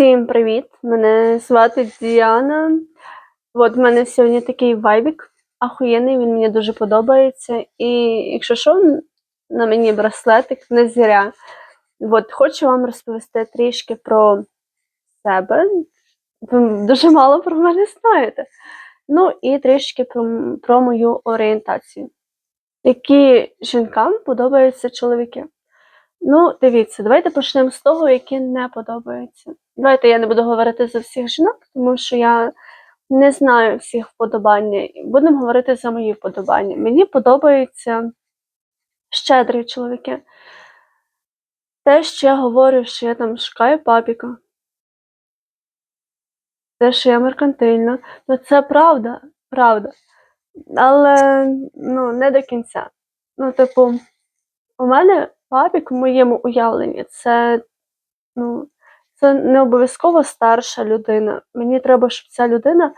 Всім привіт! Мене звати Діана. От в мене сьогодні такий вайбік ахуєнний, він мені дуже подобається. І якщо що, на мені браслетик не зря. От хочу вам розповісти трішки про себе. Ви дуже мало про мене знаєте. Ну і трішки про, про мою орієнтацію. Які жінкам подобаються чоловіки? Ну, дивіться, давайте почнемо з того, які не подобаються. Давайте я не буду говорити за всіх жінок, тому що я не знаю всіх вподобання. Будемо говорити за мої вподобання. Мені подобаються щедрі чоловіки. Те, що я говорю, що я там шукаю папіка. Те, що я меркантильна, ну це правда, правда. Але ну, не до кінця. Ну, типу, у мене папік в моєму уявленні це, ну, це не обов'язково старша людина. Мені треба, щоб ця людина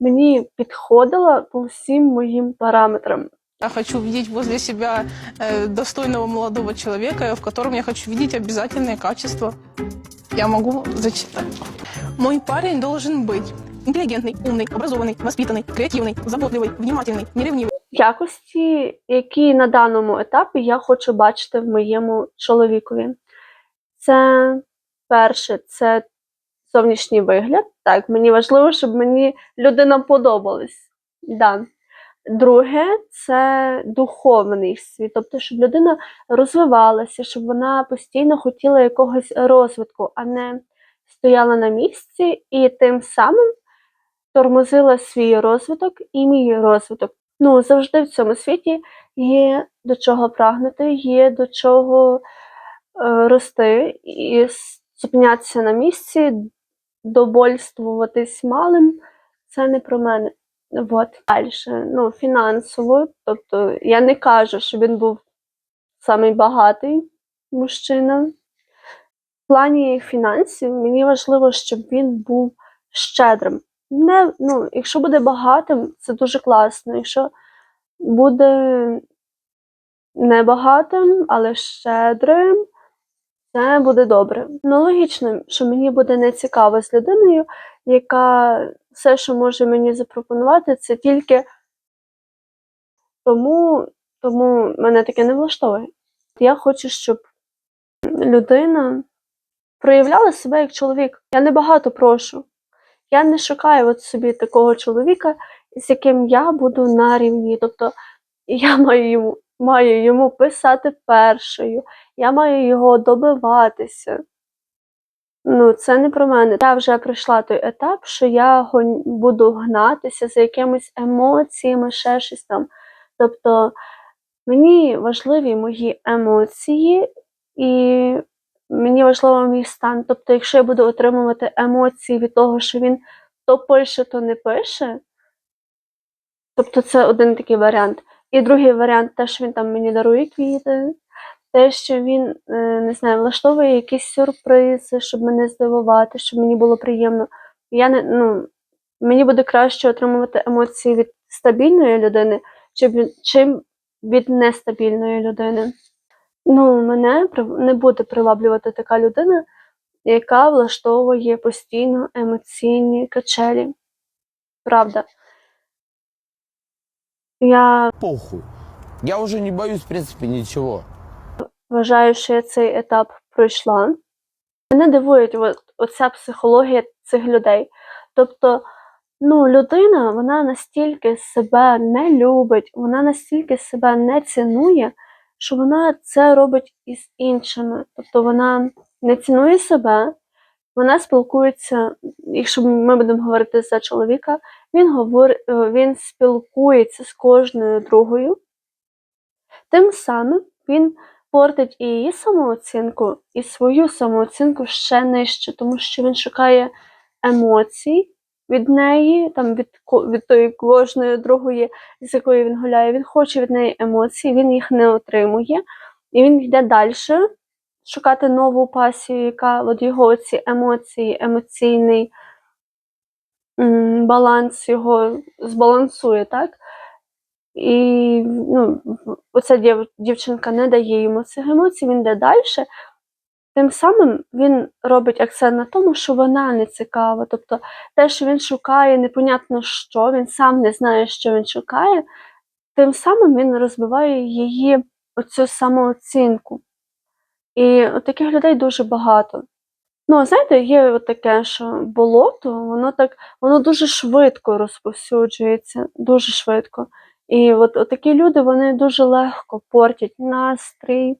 мені підходила по всім моїм параметрам. Я хочу видеть возле себя э, достойного молодого человека, в котором я хочу видеть обязательные качества. Я могу зачитать. Мой парень должен быть интеллигентный, умный, образованный, воспитанный, креативный, заботливый, внимательный, неревнивый. Якості, які на даному етапі я хочу бачити в моєму чоловікові. Це перше, це зовнішній вигляд. Так, мені важливо, щоб мені людина подобалась. Да. Друге, це духовний світ, тобто, щоб людина розвивалася, щоб вона постійно хотіла якогось розвитку, а не стояла на місці і тим самим тормозила свій розвиток і мій розвиток. Ну, завжди в цьому світі є до чого прагнути, є до чого е, рости і зупинятися на місці, добольствуватись малим це не про мене. От. Далі, ну, фінансово, тобто я не кажу, що він був самий багатий мужчина. В плані фінансів мені важливо, щоб він був щедрим. Не, ну, якщо буде багатим, це дуже класно. Якщо буде небагатим, але щедрим, це буде добре. Ну, логічно, що мені буде нецікаво з людиною, яка все, що може мені запропонувати, це тільки тому, тому мене таке не влаштовує. Я хочу, щоб людина проявляла себе як чоловік. Я не багато прошу. Я не шукаю от собі такого чоловіка, з яким я буду на рівні. Тобто я маю йому, маю йому писати першою, я маю його добиватися. Ну, це не про мене. Я вже пройшла той етап, що я буду гнатися за якимись емоціями, ще щось там. Тобто мені важливі мої емоції, і мені важливо мій стан. Тобто, якщо я буду отримувати емоції від того, що він то пише, то не пише. Тобто це один такий варіант. І другий варіант те, що він там мені дарує квіти, те, що він, е, не знаю, влаштовує якісь сюрпризи, щоб мене здивувати, щоб мені було приємно. Я не, ну, мені буде краще отримувати емоції від стабільної людини, чим від нестабільної людини. Ну, мене не буде приваблювати така людина, яка влаштовує постійно емоційні качелі. Правда. Я похуй. Я уже не боюсь, в принципе, ничего. вважаю, що я цей етап пройшла. Мене дивує от, оця психологія цих людей. Тобто, ну, людина вона настільки себе не любить, вона настільки себе не цінує, що вона це робить із іншими. Тобто вона не цінує себе, вона спілкується, якщо ми будемо говорити за чоловіка, він говорить, він спілкується з кожною другою. Тим самим він портить і її самооцінку, і свою самооцінку ще нижче, тому що він шукає емоцій від неї, там від, від тої кожної другої, з якою він гуляє. Він хоче від неї емоцій, він їх не отримує, і він йде далі шукати нову пасію, яка от його ці емоції, емоційний баланс його збалансує, так? І ну, оця дів, дівчинка не дає йому цих емоцій, він йде далі, тим самим він робить акцент на тому, що вона не цікава. Тобто те, що він шукає, непонятно що, він сам не знає, що він шукає, тим самим він розбиває її оцю самооцінку. І от таких людей дуже багато. Ну, знаєте, є от таке, що болото, воно так, воно дуже швидко розповсюджується, дуже швидко. І от, от такі люди вони дуже легко портять настрій,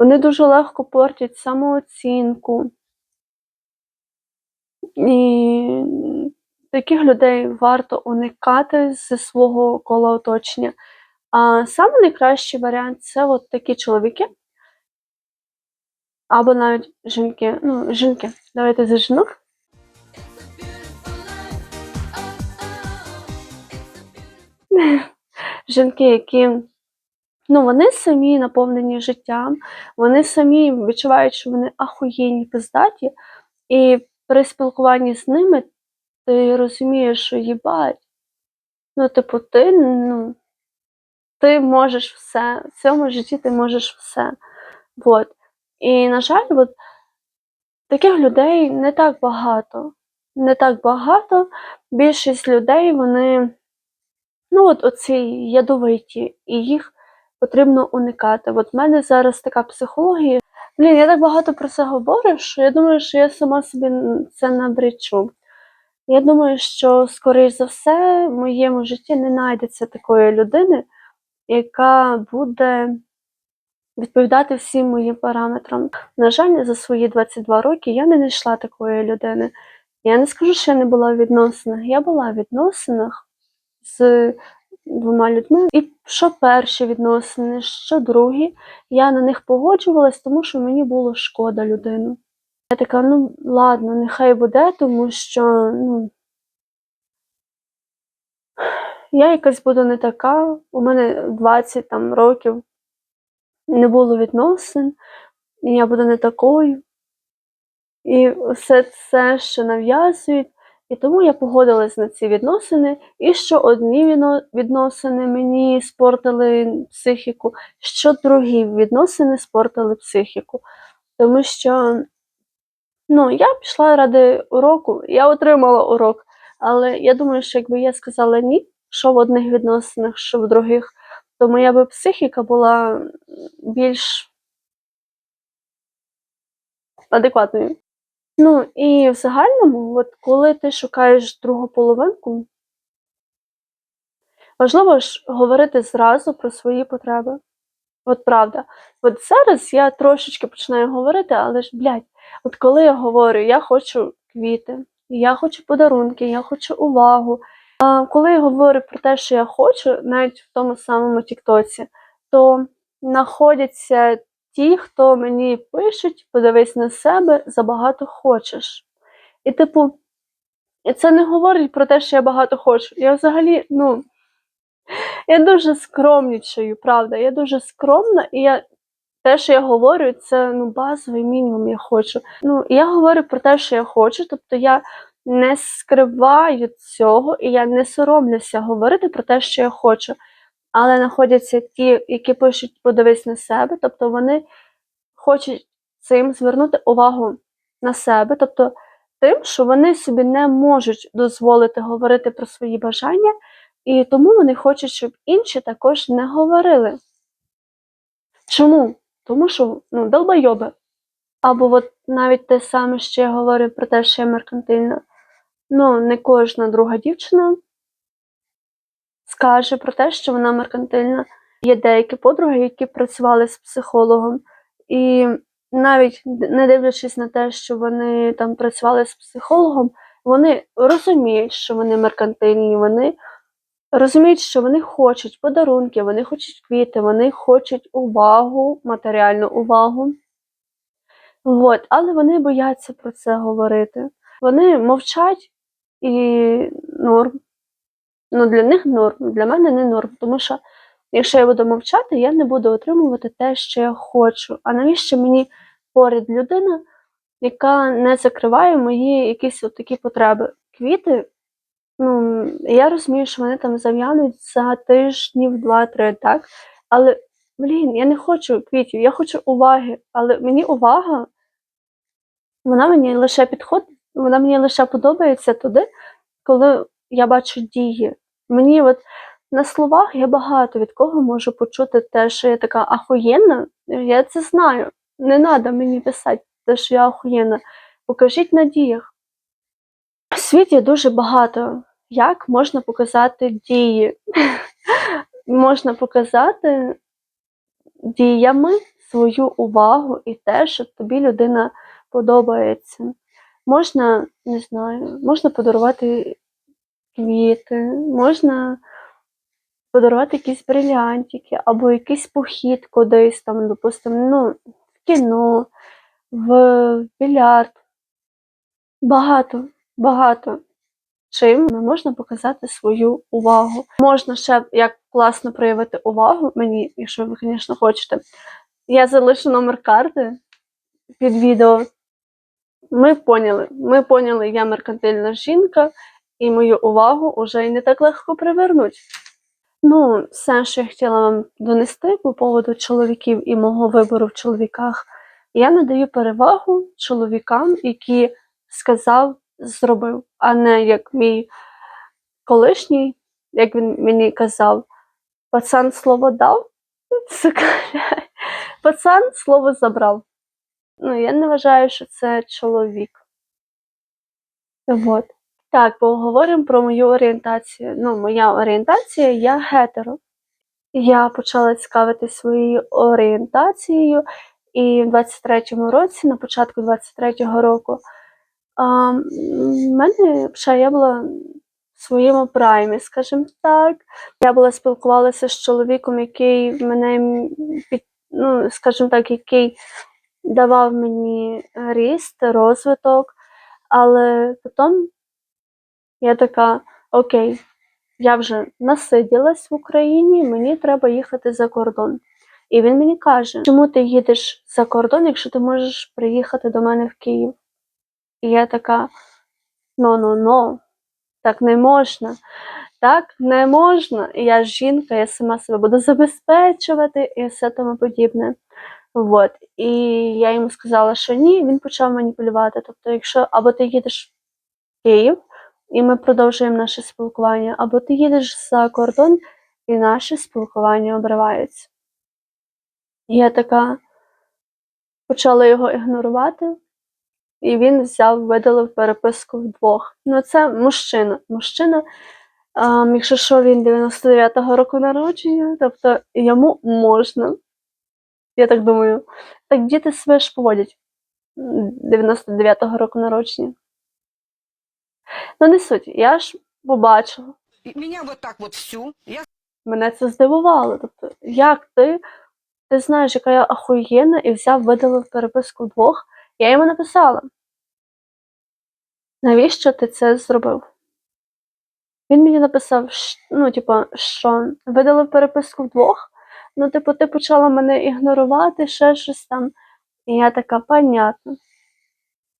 вони дуже легко портять самооцінку. І таких людей варто уникати зі свого кола оточення. А саме найкращий варіант це от такі чоловіки, або навіть жінки. Ну, жінки, давайте за жінок. Жінки, які ну, вони самі наповнені життям, вони самі відчувають, що вони ахуєнні пиздаті, і при спілкуванні з ними ти розумієш, що їбать. Ну, типу, ти, ну, ти можеш все. В цьому житті ти можеш все. Вот. І, на жаль, от, таких людей не так багато. Не так багато. Більшість людей, вони, ну, от оці ядовиті, і їх потрібно уникати. От в мене зараз така психологія. Блін, я так багато про це говорю, що я думаю, що я сама собі це набречу. Я думаю, що, скоріш за все, в моєму житті не знайдеться такої людини, яка буде відповідати всім моїм параметрам. На жаль, за свої 22 роки я не знайшла такої людини. Я не скажу, що я не була в відносинах. Я була в відносинах з двома людьми. І що перші відносини, що другі, я на них погоджувалась, тому що мені було шкода людину. Я така, ну ладно, нехай буде, тому що ну, я якась буду не така. У мене 20 там, років не було відносин, і я буду не такою. І все це ще нав'язують. І тому я погодилась на ці відносини, і що одні відносини мені спортили психіку, що другі відносини спортили психіку. Тому що ну, я пішла ради уроку, я отримала урок, але я думаю, що якби я сказала ні, що в одних відносинах, що в других, то моя би психіка була більш адекватною. Ну і в загальному, от коли ти шукаєш другу половинку, важливо ж говорити зразу про свої потреби. От правда. От зараз я трошечки починаю говорити, але ж, блядь, от коли я говорю, я хочу квіти, я хочу подарунки, я хочу увагу. А коли я говорю про те, що я хочу, навіть в тому самому Тіктоці, то знаходяться ті, хто мені пишуть, подивись на себе, забагато хочеш. І, типу, це не говорить про те, що я багато хочу. Я взагалі, ну, я дуже скромнічаю, правда. Я дуже скромна, і я те, що я говорю, це ну, базовий мінімум я хочу. Ну, я говорю про те, що я хочу, тобто я не скриваю цього, і я не соромлюся говорити про те, що я хочу. Але знаходяться ті, які пишуть подивись на себе, тобто вони хочуть цим звернути увагу на себе, тобто тим, що вони собі не можуть дозволити говорити про свої бажання, і тому вони хочуть, щоб інші також не говорили. Чому? Тому що ну, долбойоби. Або от навіть те саме, що я говорю про те, що я меркантильна. Ну, не кожна друга дівчина скаже про те, що вона меркантильна. Є деякі подруги, які працювали з психологом, і навіть не дивлячись на те, що вони там працювали з психологом, вони розуміють, що вони меркантильні, вони розуміють, що вони хочуть подарунки, вони хочуть квіти, вони хочуть увагу, матеріальну увагу. От, але вони бояться про це говорити. Вони мовчать і норм. Ну, для них норм, для мене не норм. Тому що якщо я буду мовчати, я не буду отримувати те, що я хочу. А навіщо мені поряд людина, яка не закриває мої якісь от такі потреби? Квіти, ну, я розумію, що вони там зав'януть за тижнів, два-три, так? Але блін, я не хочу квітів, я хочу уваги. Але мені увага, вона мені лише підходить, вона мені лише подобається туди, коли я бачу дії. Мені от на словах я багато від кого можу почути те, що я така ахуєнна. Я це знаю. Не треба мені писати те, що я ахуєнна. Покажіть на діях. В світі дуже багато, як можна показати дії. можна показати діями свою увагу і те, що тобі людина подобається. Можна, не знаю, можна подарувати квіти, можна подарувати якісь брилянтики, або якийсь похід кудись там, допустимо, ну, в кіно, в більярд. Багато, багато чим можна показати свою увагу. Можна ще як класно проявити увагу мені, якщо ви, звісно, хочете. Я залишу номер карти під відео. Ми поняли. Ми поняли, я меркантильна жінка, і мою увагу вже й не так легко привернуть. Ну, все, що я хотіла вам донести по поводу чоловіків і мого вибору в чоловіках, я надаю перевагу чоловікам, які сказав, зробив, а не як мій колишній, як він мені казав, пацан слово дав, пацан слово забрав. Ну, я не вважаю, що це чоловік. Вот. Так, поговоримо про мою орієнтацію. Ну, моя орієнтація, я гетеро. Я почала цікавитися своєю орієнтацією, і в 23-му році, на початку 23-го року, а, в мене ще я була в своєму праймі, скажімо так. Я була спілкувалася з чоловіком, який мене під, ну, скажімо так, який давав мені ріст, розвиток, але потім я така, окей, я вже насиділась в Україні, мені треба їхати за кордон. І він мені каже, чому ти їдеш за кордон, якщо ти можеш приїхати до мене в Київ? І я така, но-но-но, так не можна. Так не можна. Я жінка, я сама себе буду забезпечувати і все тому подібне. Вот. І я йому сказала, що ні, він почав маніпулювати. Тобто, якщо або ти їдеш в Київ, і ми продовжуємо наше спілкування, або ти їдеш за кордон, і наше спілкування обривається. Я така почала його ігнорувати, і він взяв, видалив переписку вдвох. Ну, це мужчина. Мужчина, ем, якщо що, він 99-го року народження, тобто йому можна. Я так думаю. Так діти себе ж поводять 99-го року народження. Ну, не суть. Я ж побачила. И Меня вот так вот всю. Я Мене це здивувало. Тобто, як ти, ти знаєш, яка я ахуєнна, і взяв, видалив переписку вдвох. Я йому написала. Навіщо ти це зробив? Він мені написав, ну, типу, що видалив переписку вдвох. Ну, типу, ти почала мене ігнорувати, ще щось там. І я така, понятно.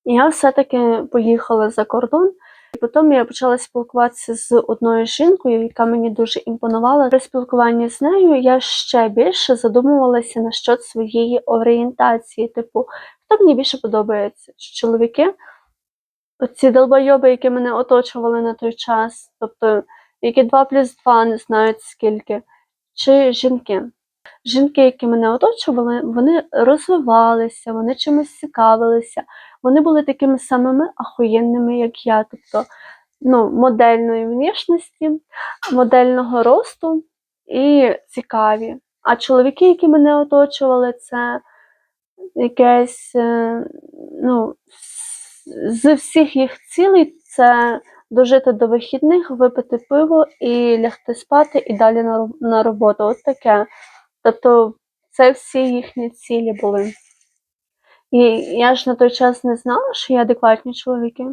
І я все-таки поїхала за кордон. Потім я почала спілкуватися з одною жінкою, яка мені дуже імпонувала. При спілкуванні з нею я ще більше задумувалася насчет своєї орієнтації. Типу, хто мені більше подобається? Чоловіки? Оці долбойоби, які мене оточували на той час, тобто які 2 плюс 2 не знають скільки, чи жінки. Жінки, які мене оточували, вони розвивалися, вони чимось цікавилися, вони були такими самими ахуєнними, як я, тобто ну, модельної внішності, модельного росту і цікаві. А чоловіки, які мене оточували, це якесь, е, ну, з- всіх їх цілей це дожити до вихідних, випити пиво і лягти спати, і далі на роботу. От таке. Тобто це всі їхні цілі були. І я ж на той час не знала, що є адекватні чоловіки.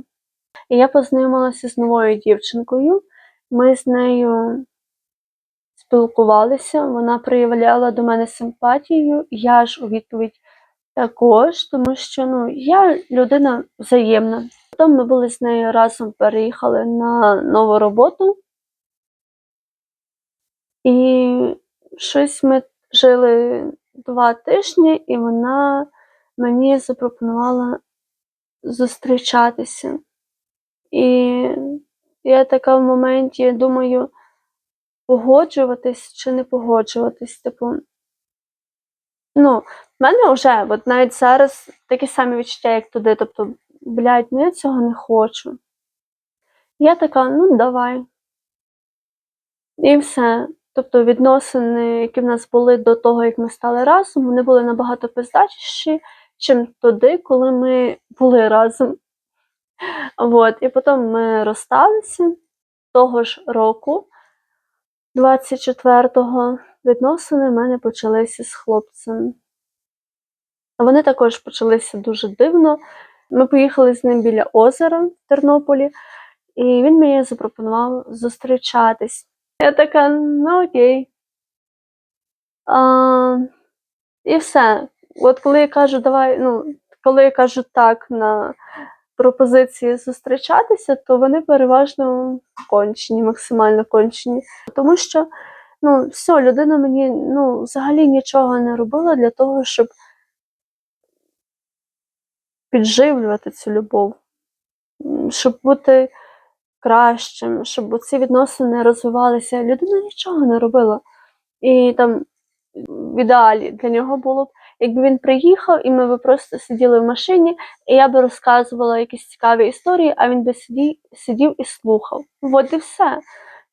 І я познайомилася з новою дівчинкою. Ми з нею спілкувалися, вона проявляла до мене симпатію, я ж у відповідь також, тому що ну, я людина взаємна. Потім ми були з нею разом переїхали на нову роботу. І щось ми жили два тижні, і вона мені запропонувала зустрічатися. І я така в моменті думаю, погоджуватись чи не погоджуватись. Типу, ну, в мене вже, от навіть зараз такі самі відчуття, як туди. Тобто, блядь, ну я цього не хочу. Я така, ну давай. І все. Тобто відносини, які в нас були до того, як ми стали разом, вони були набагато пиздачіші, чим тоді, коли ми були разом. От. І потім ми розсталися того ж року, 24-го, відносини в мене почалися з хлопцем. Вони також почалися дуже дивно. Ми поїхали з ним біля озера в Тернополі, і він мені запропонував зустрічатись. Я така, ну окей. А, і все. От коли я кажу, давай, ну, коли я кажу так на пропозиції зустрічатися, то вони переважно кончені, максимально кончені. Тому що, ну, все, людина мені ну, взагалі нічого не робила для того, щоб підживлювати цю любов, щоб бути кращим, щоб ці відносини розвивалися. Людина нічого не робила. І там в ідеалі для нього було б, якби він приїхав, і ми б просто сиділи в машині, і я би розказувала якісь цікаві історії, а він би сидів, сидів і слухав. От і все.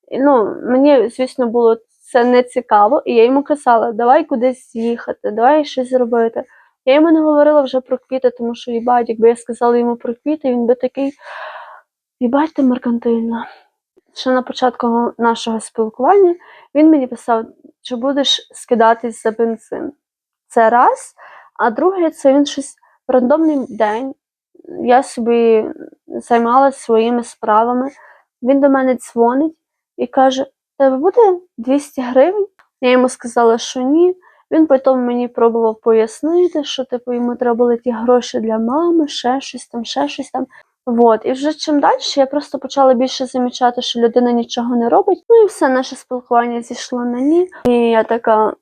І, ну, мені, звісно, було це не цікаво, і я йому казала, давай кудись з'їхати, давай щось зробити. Я йому не говорила вже про квіти, тому що, їбать, якби я сказала йому про квіти, він би такий, їбать, ти меркантильна. Ще на початку нашого спілкування він мені писав, чи будеш скидатись за бензин. Це раз. А друге, це він щось в рандомний день. Я собі займалася своїми справами. Він до мене дзвонить і каже: тебе буде 200 гривень? Я йому сказала, що ні. Він потім мені пробував пояснити, що типу йому треба були ті гроші для мами, ще щось там, ще щось там. Вот. І вже чим далі я просто почала більше замічати, що людина нічого не робить. Ну і все наше спілкування зійшло на ні. І я така,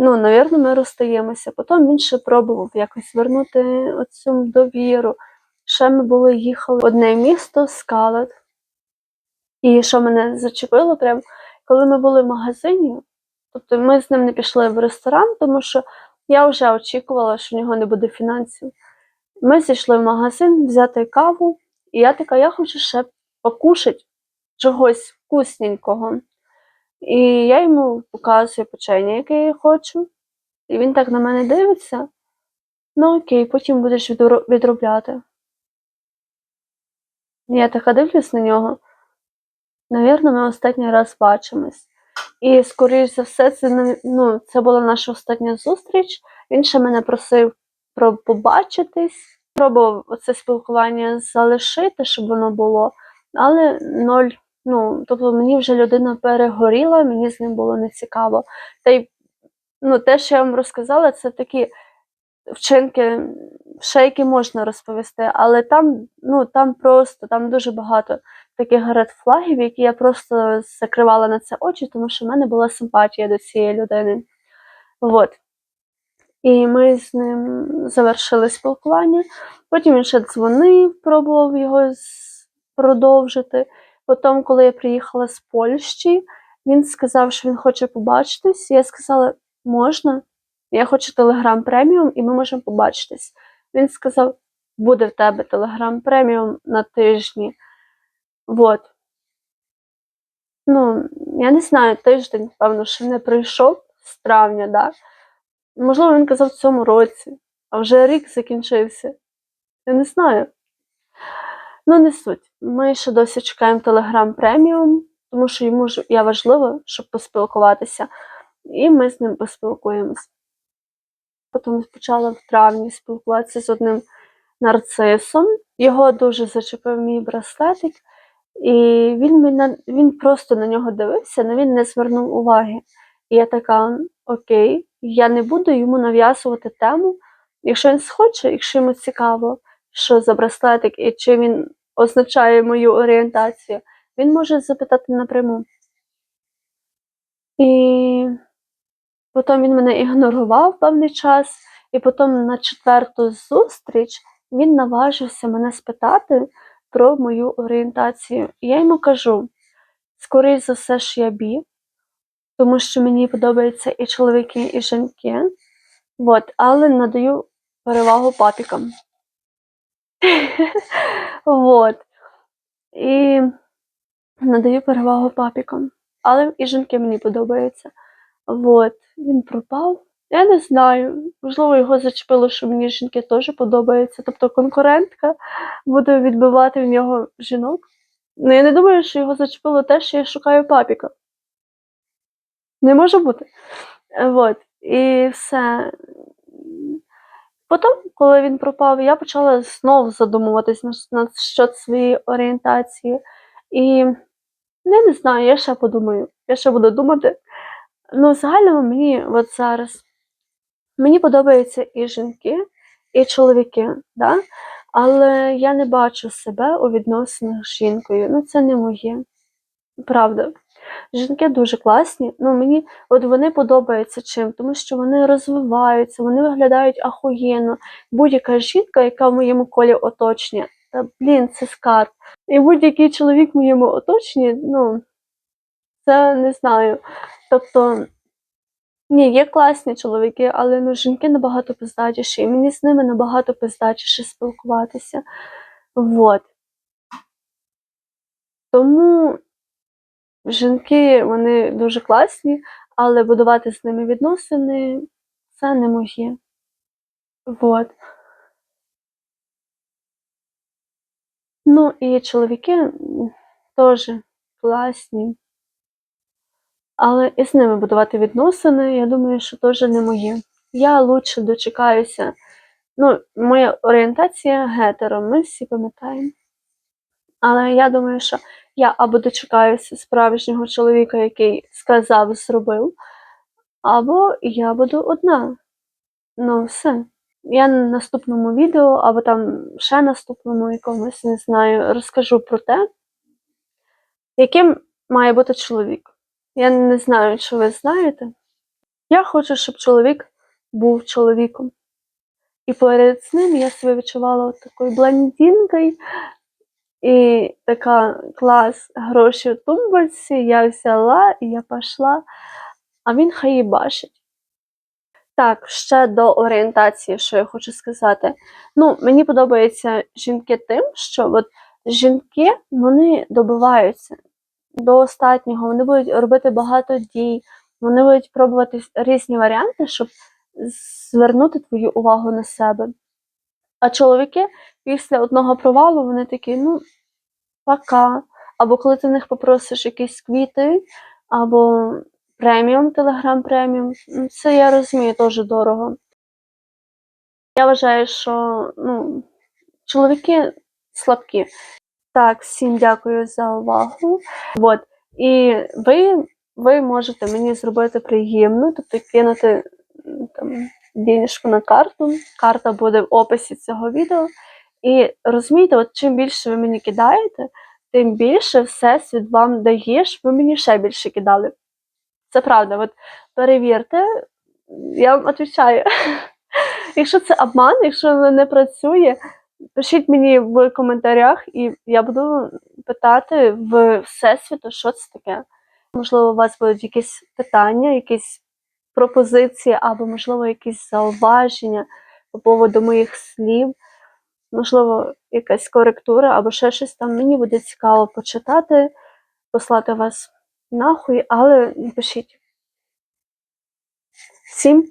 ну, навірно, ми розстаємося. Потім він ще пробував якось вернути оцю довіру. Ще ми були їхали в одне місто Скалет. І що мене зачепило, прям коли ми були в магазині, тобто ми з ним не пішли в ресторан, тому що я вже очікувала, що в нього не буде фінансів. Ми зійшли в магазин взяти каву, і я така, я хочу ще покушати чогось вкусненького. І я йому показую печення, яке я хочу. І він так на мене дивиться. Ну окей, потім будеш відробляти. Я така дивлюсь на нього. Навірно, ми останній раз бачимось. І, скоріш за все, це, ну, це була наша остання зустріч. Він ще мене просив про побачитись, пробував це спілкування залишити, щоб воно було, але ноль. Ну, тобто мені вже людина перегоріла, мені з ним було нецікаво. Та й ну, те, що я вам розказала, це такі вчинки, ще які можна розповісти, але там, ну, там просто там дуже багато таких ред-флагів, які я просто закривала на це очі, тому що в мене була симпатія до цієї людини. От. І ми з ним завершили спілкування. Потім він ще дзвонив, пробував його продовжити. Потім, коли я приїхала з Польщі, він сказав, що він хоче побачитись. Я сказала, можна. Я хочу Telegram преміум, і ми можемо побачитись. Він сказав, буде в тебе Telegram преміум на тижні. Вот. Ну, я не знаю, тиждень, певно, ще не прийшов з травня, да? Можливо, він казав в цьому році, а вже рік закінчився. Я не знаю. Ну, не суть. Ми ще досі чекаємо Telegram преміум, тому що йому ж я важливо, щоб поспілкуватися, і ми з ним поспілкуємось. Потім почала в травні спілкуватися з одним нарцисом. Його дуже зачепив мій браслетик, і він, мене, він просто на нього дивився, але він не звернув уваги. І я така, окей, я не буду йому нав'язувати тему. Якщо він схоче, якщо йому цікаво, що за браслетик і чи він означає мою орієнтацію, він може запитати напряму. І Потім він мене ігнорував певний час, і потім на четверту зустріч він наважився мене спитати про мою орієнтацію. І я йому кажу: скоріш за все, що я бі, тому що мені подобаються і чоловіки, і жінки. От, але надаю перевагу папікам. Вот. І надаю перевагу папікам. Але і жінки мені подобаються. Вот. Він пропав. Я не знаю. Можливо, його зачепило, що мені жінки теж подобаються. Тобто конкурентка буде відбивати в нього жінок. Ну, я не думаю, що його зачепило те, що я шукаю папіка. Не може бути. Е, Вот. І все. Потім, коли він пропав, я почала знову задумуватись на, на щодо своєї орієнтації. І ну, я не знаю, я ще подумаю. Я ще буду думати. Ну, в мені от зараз мені подобаються і жінки, і чоловіки, да? але я не бачу себе у відносинах з жінкою. Ну, це не моє. Правда. Жінки дуже класні. Ну, мені от вони подобаються чим, тому що вони розвиваються, вони виглядають ахуєнно. Будь-яка жінка, яка в моєму колі оточення, та блін, це скарб. І будь-який чоловік в моєму оточенні, ну, це не знаю. Тобто, ні, є класні чоловіки, але ну, жінки набагато пиздатіші, і мені з ними набагато пиздатіше спілкуватися. Вот. Тому жінки вони дуже класні, але будувати з ними відносини це не моє. Вот. Ну і чоловіки теж класні. Але і з ними будувати відносини, я думаю, що теж не моє. Я лучше дочекаюся. Ну, моя орієнтація гетеро, ми всі пам'ятаємо. Але я думаю, що я або дочекаюся справжнього чоловіка, який сказав, зробив, або я буду одна. Ну, все. Я на наступному відео, або там ще наступному якомусь, не знаю, розкажу про те, яким має бути чоловік. Я не знаю, чи ви знаєте. Я хочу, щоб чоловік був чоловіком. І поряд з ним я себе відчувала такою блондинкою, і така клас гроші в тумбочці, я взяла і я пішла, а він хай її бачить. Так, ще до орієнтації, що я хочу сказати. Ну, мені подобаються жінки тим, що от жінки вони добиваються до останнього, вони будуть робити багато дій, вони будуть пробувати різні варіанти, щоб звернути твою увагу на себе. А чоловіки після одного провалу вони такі, ну, пока. Або коли ти в них попросиш якісь квіти, або преміум, телеграм преміум. Ну, Це я розумію, теж дорого. Я вважаю, що ну, чоловіки слабкі. Так, всім дякую за увагу. От. І ви, ви можете мені зробити приємно, тобто кинути там, денежку на карту. Карта буде в описі цього відео. І розумієте, от чим більше ви мені кидаєте, тим більше Всесвіт вам дає, щоб ви мені ще більше кидали. Це правда. От перевірте, я вам відповідаю. Якщо це обман, якщо воно не працює, пишіть мені в коментарях, і я буду питати в Всесвіту, що це таке. Можливо, у вас будуть якісь питання, якісь пропозиції, або, можливо, якісь зауваження по поводу моїх слів. Можливо, якась коректура або ще щось там. Мені буде цікаво почитати, послати вас нахуй, але пишіть. Всім